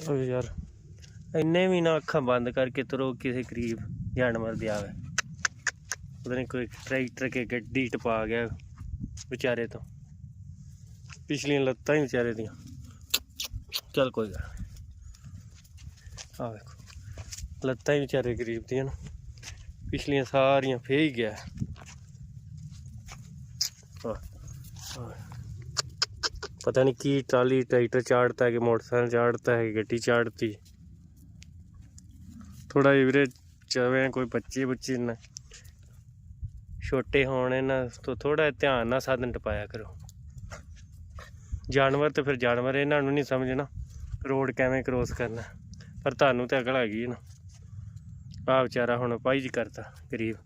ਓ ਯਾਰ ਇੰਨੇ ਵੀ ਨਾ ਅੱਖਾਂ ਬੰਦ ਕਰਕੇ ਤੁਰੋ ਕਿਸੇ ਗਰੀਬ ਜਾਨਵਰ ਦੇ ਆਵੇ। ਪਤਾ ਨਹੀਂ ਕੋਈ ਟਰੈਕਟਰ ਕੇ ਗੱਡੀ ਟਪਾ ਗਿਆ ਵਿਚਾਰੇ ਤੋਂ। ਪਿਛਲੀਆਂ ਲੱਤਾਂ ਹੀ ਵਿਚਾਰੇ ਦੀਆਂ। ਚੱਲ ਕੋਈ ਗੱਲ ਨੀ। ਆਹ ਵੇਖੋ ਲੱਤਾਂ ਹੀ ਵਿਚਾਰੇ ਗਰੀਬ ਦੀਆਂ ਨਾ। ਪਿਛਲੀਆਂ ਸਾਰੀਆਂ ਫੇਹ ਹੀ ਗਿਆ। ਆਹ, ਆਹ। ਪਤਾ ਨਹੀਂ ਕੀ ਟਰਾਲੀ, ਟਰੈਕਟਰ ਚਾੜਤਾ ਹੈ ਕਿ ਮੋਟਰਸਾਈਕਲ ਚਾੜਤਾ ਹੈ ਕਿ ਗੱਡੀ ਚਾੜਤੀ। ਥੋੜਾ ਜਿਹਾ ਵੀਰੇ ਚਵੇਂ ਕੋਈ ਬੱਚੇ ਬੁੱਚੇ ਨਾ, ਛੋਟੇ ਹੋਣ ਇਹਨਾਂ ਤੋਂ ਥੋੜਾ ਧਿਆਨ ਨਾਲ ਸਾਧਨ ਟਪਾਇਆ ਕਰੋ। ਜਾਨਵਰ ਤੇ ਫਿਰ ਜਾਨਵਰ ਇਹਨਾਂ ਨੂੰ ਨਹੀਂ ਸਮਝਣਾ, ਰੋਡ ਕਿਵੇਂ ਕ੍ਰੋਸ ਕਰਨਾ, ਪਰ ਤੁਹਾਨੂੰ ਤੇ ਅਕਲ ਹੈਗੀ ਨਾ। ਆ ਵਿਚਾਰਾ ਹੁਣ ਪਾਈ ਜੀ ਕਰਤਾ, ਗਰੀਬ।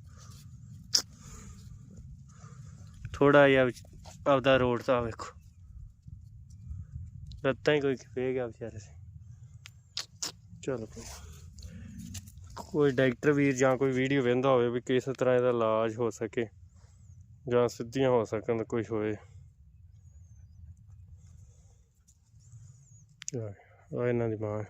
ਥੋੜਾ ਜਿਹਾ ਆਪਦਾ ਰੋਡ ਤਾਂ ਵੇਖੋ। ਲੱਤਾਂ ਹੀ ਕੋਈ ਫੇ ਗਿਆ ਵਿਚਾਰੇ ਦੇ। ਚਲੋ ਕੋਈ ਡਾਕਟਰ ਵੀਰ ਜਾਂ ਕੋਈ ਵੀਡੀਓ ਵੇਂਦਾ ਹੋਵੇ ਵੀ ਕਿਸ ਤਰ੍ਹਾਂ ਇਹਦਾ ਇਲਾਜ ਹੋ ਸਕੇ ਜਾਂ ਸਿੱਧੀਆਂ ਹੋ ਸਕਣ ਤਾਂ ਕੁਝ ਹੋਏ। ਆ ਇਹਨਾਂ ਦੀ ਮਾਂ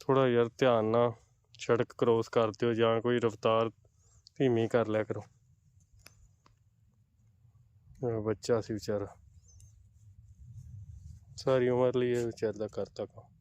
ਥੋੜਾ ਯਾਰ ਧਿਆਨ ਨਾਲ ਸੜਕ ਕ੍ਰੋਸ ਕਰ ਦਿਓ ਜਾਂ ਕੋਈ ਰਫਤਾਰ ਧੀਮੀ ਕਰ ਲਿਆ ਕਰੋ। ਬੱਚਾ ਸੀ ਵਿਚਾਰਾ। ਸਾਰੀ ਉਮਰ ਲਈ ਇਹ ਵਿਚਾਰ ਦਾ ਕਰਤਾ ਕੰਮ